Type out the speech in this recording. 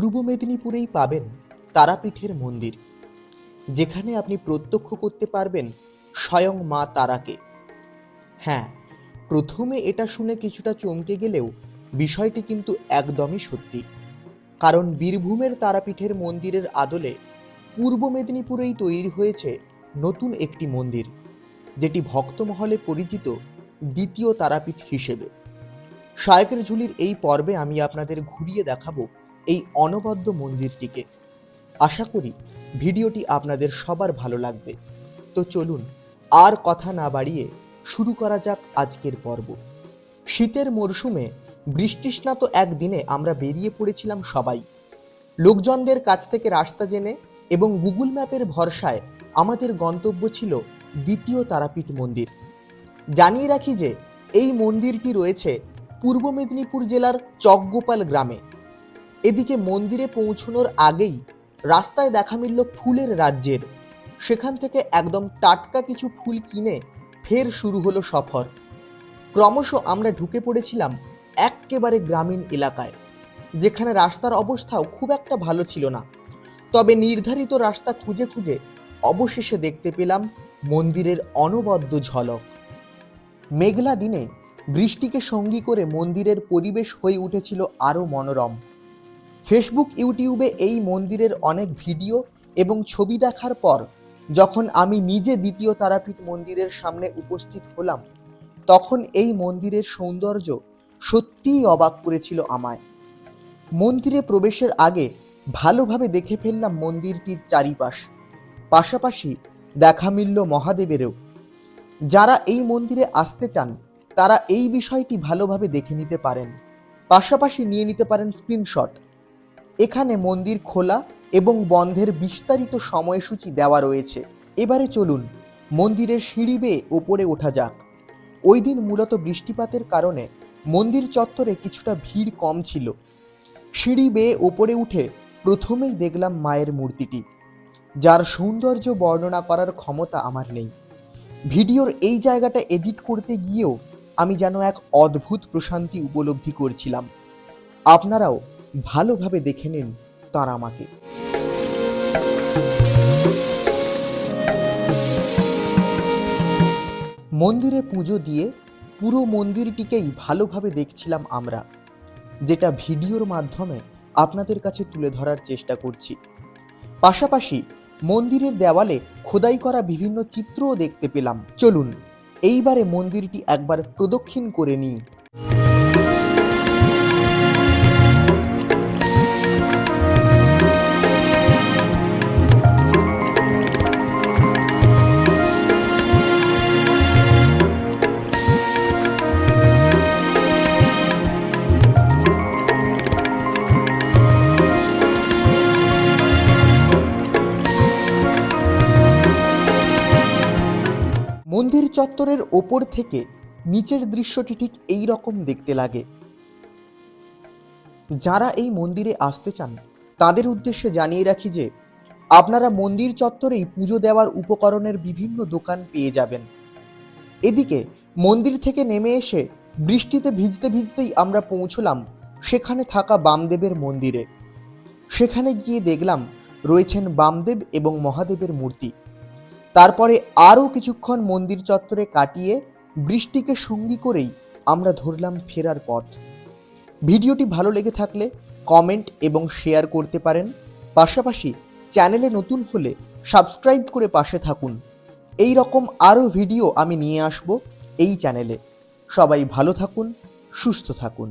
পূর্ব মেদিনীপুরেই পাবেন তারাপীঠের মন্দির, যেখানে আপনি প্রত্যক্ষ করতে পারবেন স্বয়ং মা তারাকে। হ্যাঁ প্রথমে এটা শুনে কিছুটা চমকে গেলেও বিষয়টি কিন্তু একদমই সত্যি। কারণ বীরভূমের তারাপীঠের মন্দিরের আদলে পূর্ব মেদিনীপুরেই তৈরি হয়েছে নতুন একটি মন্দির, যেটি ভক্তমহলে পরিচিত দ্বিতীয় তারাপীঠ হিসেবে। শায়কের ঝুলির এই পর্বে আমি আপনাদের ঘুরিয়ে দেখাবো এই অনবদ্য মন্দিরটিকে। আশা করি ভিডিওটি আপনাদের সবার ভালো লাগবে। তো চলুন আর কথা না বাড়িয়ে শুরু করা যাক আজকের পর্ব। শীতের মরশুমে বৃষ্টিস্নাত একদিনে আমরা বেরিয়ে পড়েছিলাম সবাই। লোকজনদের কাছ থেকে রাস্তা জেনে এবং গুগল ম্যাপের ভরসায় আমাদের গন্তব্য ছিল দ্বিতীয় তারাপীঠ মন্দির। জানিয়ে রাখি যে এই মন্দিরটি রয়েছে পূর্ব মেদিনীপুর জেলার চকগোপাল গ্রামে। এদিকে মন্দিরে পৌঁছানোর আগেই রাস্তায় দেখা মিলল ফুলের রাজ্যের। সেখান থেকে একদম টাটকা কিছু ফুল কিনে ফের শুরু হলো সফর। ক্রমশ আমরা ঢুকে পড়েছিলাম এক্কেবারে গ্রামীণ এলাকায়, যেখানে রাস্তার অবস্থাও খুব একটা ভালো ছিল না। তবে নির্ধারিত রাস্তা খুঁজে খুঁজে অবশেষে দেখতে পেলাম মন্দিরের অনবদ্য ঝলক। মেঘলা দিনে বৃষ্টিকে সঙ্গী করে মন্দিরের পরিবেশ হয়ে উঠেছিল আরও মনোরম। ফেসবুক ইউটিউবে এই মন্দিরের অনেক ভিডিও এবং ছবি দেখার পর যখন আমি নিজে দ্বিতীয় তারাপীঠ মন্দিরের সামনে উপস্থিত হলাম, তখন এই মন্দিরের সৌন্দর্য সত্যিই অবাক করেছিল আমায়। মন্দিরে প্রবেশের আগে ভালোভাবে দেখে ফেললাম মন্দিরটির চারিপাশ। পাশাপাশি দেখা মিলল মহাদেবেরও। যারা এই মন্দিরে আসতে চান, তারা এই বিষয়টি ভালোভাবে দেখে নিতে পারেন। পাশাপাশি নিয়ে নিতে পারেন স্ক্রিনশট এখানে মন্দির খোলা এবং বন্ধের বিস্তারিত সময়সূচি দেওয়া রয়েছে। এবারে চলুন, মন্দিরের সিঁড়ি বেয়ে ওপরে ওঠা যাক। ওই দিন মূলত বৃষ্টিপাতের কারণে মন্দির চত্বরে কিছুটা ভিড় কম ছিল। সিঁড়ি বেয়ে ওপরে উঠে প্রথমেই দেখলাম মায়ের মূর্তিটি। যার সৌন্দর্য বর্ণনা করার ক্ষমতা আমার নেই। ভিডিওর এই জায়গাটা এডিট করতে গিয়েও আমি যেন এক অদ্ভুত প্রশান্তি উপলব্ধি করছিলাম। আপনারাও ভালোভাবে দেখে নিন তারা আমাকে। মন্দিরে পুজো দিয়ে পুরো মন্দিরটিকেই ভালোভাবে দেখছিলাম আমরা, যেটা ভিডিওর মাধ্যমে আপনাদের কাছে তুলে ধরার চেষ্টা করছি। পাশাপাশি মন্দিরের দেওয়ালে খোদাই করা বিভিন্ন চিত্রও দেখতে পেলাম। চলুন, এইবারে মন্দিরটি একবার প্রদক্ষিণ করে নিই। মন্দির চত্বরের ওপর থেকে নিচের দৃশ্যটি ঠিক এই রকম দেখতে লাগে। যারা এই মন্দিরে আসতে চান, তাদের উদ্দেশ্যে জানিয়ে রাখি যে, আপনারা মন্দির চত্বরেই পুজো দেওয়ার উপকরণের বিভিন্ন দোকান পেয়ে যাবেন। এদিকে, মন্দির থেকে নেমে এসে বৃষ্টিতে ভিজতে ভিজতেই আমরা পৌঁছলাম সেখানে থাকা বামদেবের মন্দিরে। সেখানে গিয়ে দেখলাম রয়েছেন বামদেব এবং মহাদেবের মূর্তি। তারপরে আরও কিছুক্ষণ মন্দির চত্বরে কাটিয়ে বৃষ্টিকে সঙ্গী করেই আমরা ধরলাম ফেরার পথ। ভিডিওটি ভালো লেগে থাকলে কমেন্ট এবং শেয়ার করতে পারেন। পাশাপাশি চ্যানেলে নতুন হলে সাবস্ক্রাইব করে পাশে থাকুন। এই রকম আরও ভিডিও আমি নিয়ে আসব এই চ্যানেলে। সবাই ভালো থাকুন, সুস্থ থাকুন।